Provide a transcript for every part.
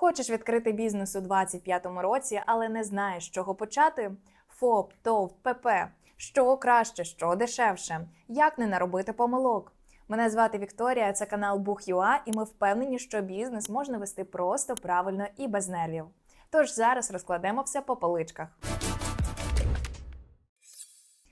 Хочеш відкрити бізнес у 25-му році, але не знаєш, з чого почати? ФОП, ТОВ, ПП. Що краще, що дешевше? Як не наробити помилок? Мене звати Вікторія, це канал Бух.ua, і ми впевнені, що бізнес можна вести просто, правильно і без нервів. Тож зараз розкладемо все по поличках.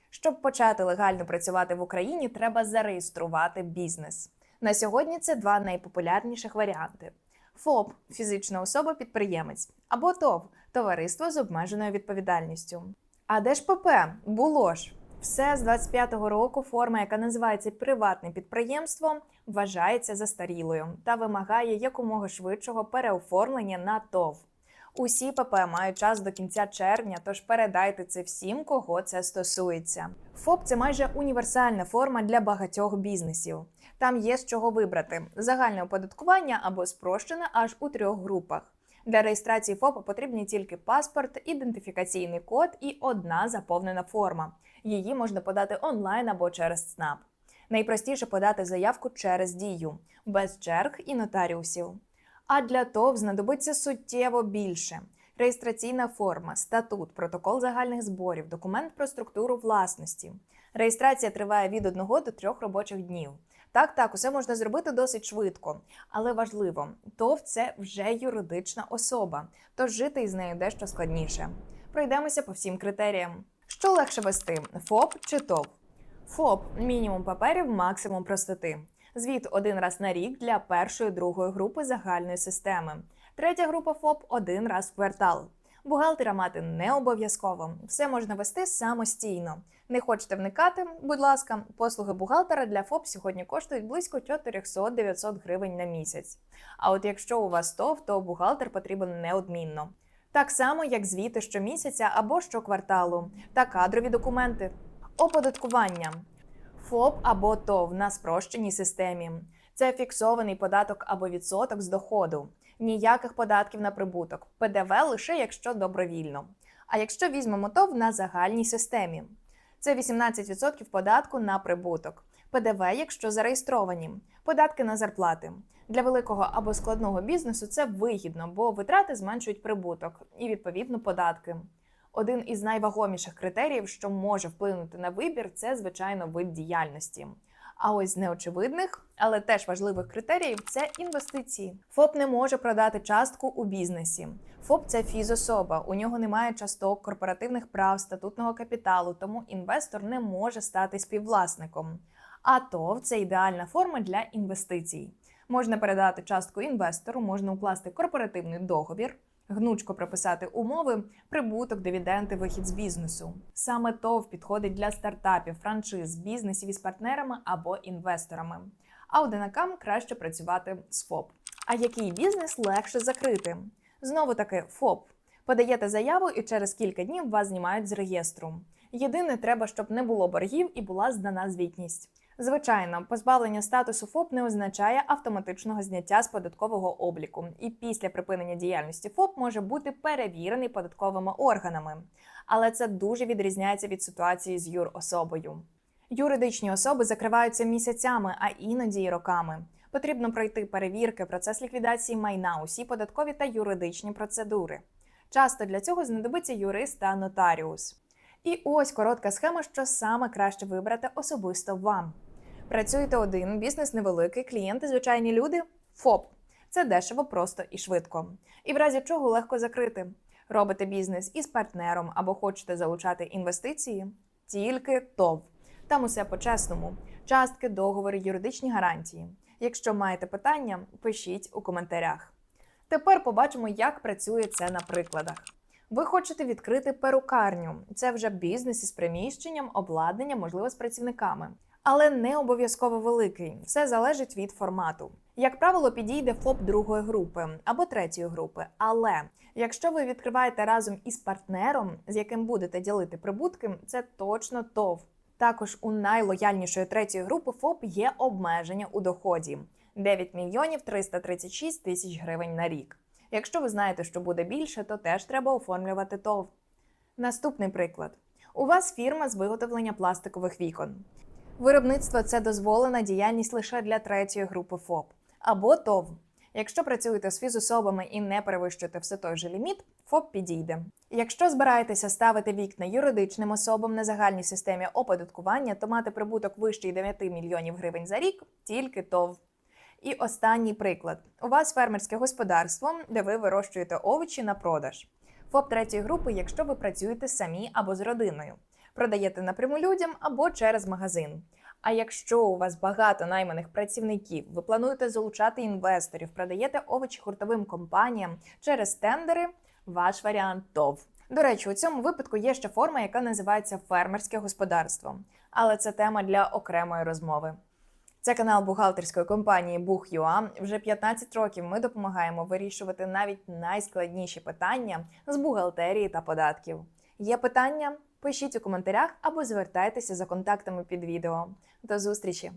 Щоб почати легально працювати в Україні, треба зареєструвати бізнес. На сьогодні це два найпопулярніших варіанти: ФОП фізична особа-підприємець або ТОВ товариство з обмеженою відповідальністю. А де ж ПП? Було ж. Все з 25-го року форма, яка називається приватне підприємство, вважається застарілою та вимагає якомога швидшого переоформлення на ТОВ. Усі ПП мають час до кінця червня, тож передайте це всім, кого це стосується. ФОП це майже універсальна форма для багатьох бізнесів. Там є з чого вибрати: загальне оподаткування або спрощене аж у трьох групах. Для реєстрації ФОПа потрібні тільки паспорт, ідентифікаційний код і одна заповнена форма. Її можна подати онлайн або через ЦНАП. Найпростіше подати заявку через дію, без черг і нотаріусів. А для ТОВ знадобиться суттєво більше: реєстраційна форма, статут, протокол загальних зборів, документ про структуру власності. Реєстрація триває від 1 до 3 робочих днів. Так, так, усе можна зробити досить швидко, але важливо, ТОВ це вже юридична особа, тож жити із нею дещо складніше. Пройдемося по всім критеріям. Що легше вести: ФОП чи ТОВ? ФОП мінімум паперів, максимум простоти. Звіт один раз на рік для першої другої групи загальної системи. Третя група ФОП один раз в квартал. Бухгалтера мати не обов'язково. Все можна вести самостійно. Не хочете вникати? Будь ласка, послуги бухгалтера для ФОП сьогодні коштують близько 400-900 гривень на місяць. А от якщо у вас ТОВ, то бухгалтер потрібен неодмінно. Так само, як звіти щомісяця або щокварталу, та кадрові документи. Оподаткування. ФОП або ТОВ на спрощеній системі. Це фіксований податок або відсоток з доходу. Ніяких податків на прибуток. ПДВ лише якщо добровільно. А якщо візьмемо ТОВ на загальній системі, це 18% податку на прибуток. ПДВ, якщо зареєстровані, податки на зарплати. Для великого або складного бізнесу це вигідно, бо витрати зменшують прибуток і відповідно податки. Один із найвагоміших критеріїв, що може вплинути на вибір, це звичайно вид діяльності. А ось неочевидних, але теж важливих критеріїв це інвестиції. ФОП не може продати частку у бізнесі. ФОП це фізособа, у нього немає часток корпоративних прав, статутного капіталу, тому інвестор не може стати співвласником. А ТОВ це ідеальна форма для інвестицій. Можна передати частку інвестору, можна укласти корпоративний договір, гнучко прописати умови, прибуток, дивіденди, вихід з бізнесу. Саме ТОВ підходить для стартапів, франшиз, бізнесів із партнерами або інвесторами. А одинакам краще працювати з ФОП. А який бізнес легше закрити? Знову таки ФОП. Подаєте заяву, і через кілька днів вас знімають з реєстру. Єдине, треба, щоб не було боргів і була здана звітність. Звичайно, позбавлення статусу ФОП не означає автоматичного зняття з податкового обліку, і після припинення діяльності ФОП може бути перевірений податковими органами. Але це дуже відрізняється від ситуації з юрособою. Юридичні особи закриваються місяцями, а іноді й роками. Потрібно пройти перевірки, процес ліквідації майна, усі податкові та юридичні процедури. Часто для цього знадобиться юрист та нотаріус. І ось коротка схема, що саме краще вибрати особисто вам. Працюєте один, бізнес невеликий, клієнти звичайні люди. ФОП. Це дешево, просто і швидко. І в разі чого легко закрити. Робите бізнес із партнером або хочете залучати інвестиції, тільки ТОВ. Там усе по-чесному: частки, договори, юридичні гарантії. Якщо маєте питання, пишіть у коментарях. Тепер побачимо, як працює це на прикладах. Ви хочете відкрити перукарню. Це вже бізнес із приміщенням, обладнанням, можливо, з працівниками. Але не обов'язково великий. Все залежить від формату. Як правило, підійде ФОП другої групи або третьої групи. Але якщо ви відкриваєте разом із партнером, з яким будете ділити прибутки, це точно ТОВ. Також у найлояльнішої третьої групи ФОП є обмеження у доході 9 мільйонів 336 тисяч гривень на рік. Якщо ви знаєте, що буде більше, то теж треба оформлювати ТОВ. Наступний приклад: у вас фірма з виготовлення пластикових вікон. Виробництво це дозволена діяльність лише для третьої групи ФОП або ТОВ. Якщо працюєте з фізособами і не перевищуєте все той же ліміт, ФОП підійде. Якщо збираєтеся ставити вікна юридичним особам на загальній системі оподаткування, то мати прибуток вищий 9 мільйонів гривень за рік тільки ТОВ. І останній приклад: у вас фермерське господарство, де ви вирощуєте овочі на продаж. ФОП третьої групи, якщо ви працюєте самі або з родиною, продаєте напряму людям або через магазин. А якщо у вас багато найманих працівників, ви плануєте залучати інвесторів, продаєте овочі хуртовим компаніям через тендери, ваш варіант ТОВ. До речі, у цьому випадку є ще форма, яка називається фермерське господарство, але це тема для окремої розмови. Це канал бухгалтерської компанії Бух.ua. Вже 15 років ми допомагаємо вирішувати навіть найскладніші питання з бухгалтерії та податків. Є питання? Пишіть у коментарях або звертайтеся за контактами під відео. До зустрічі!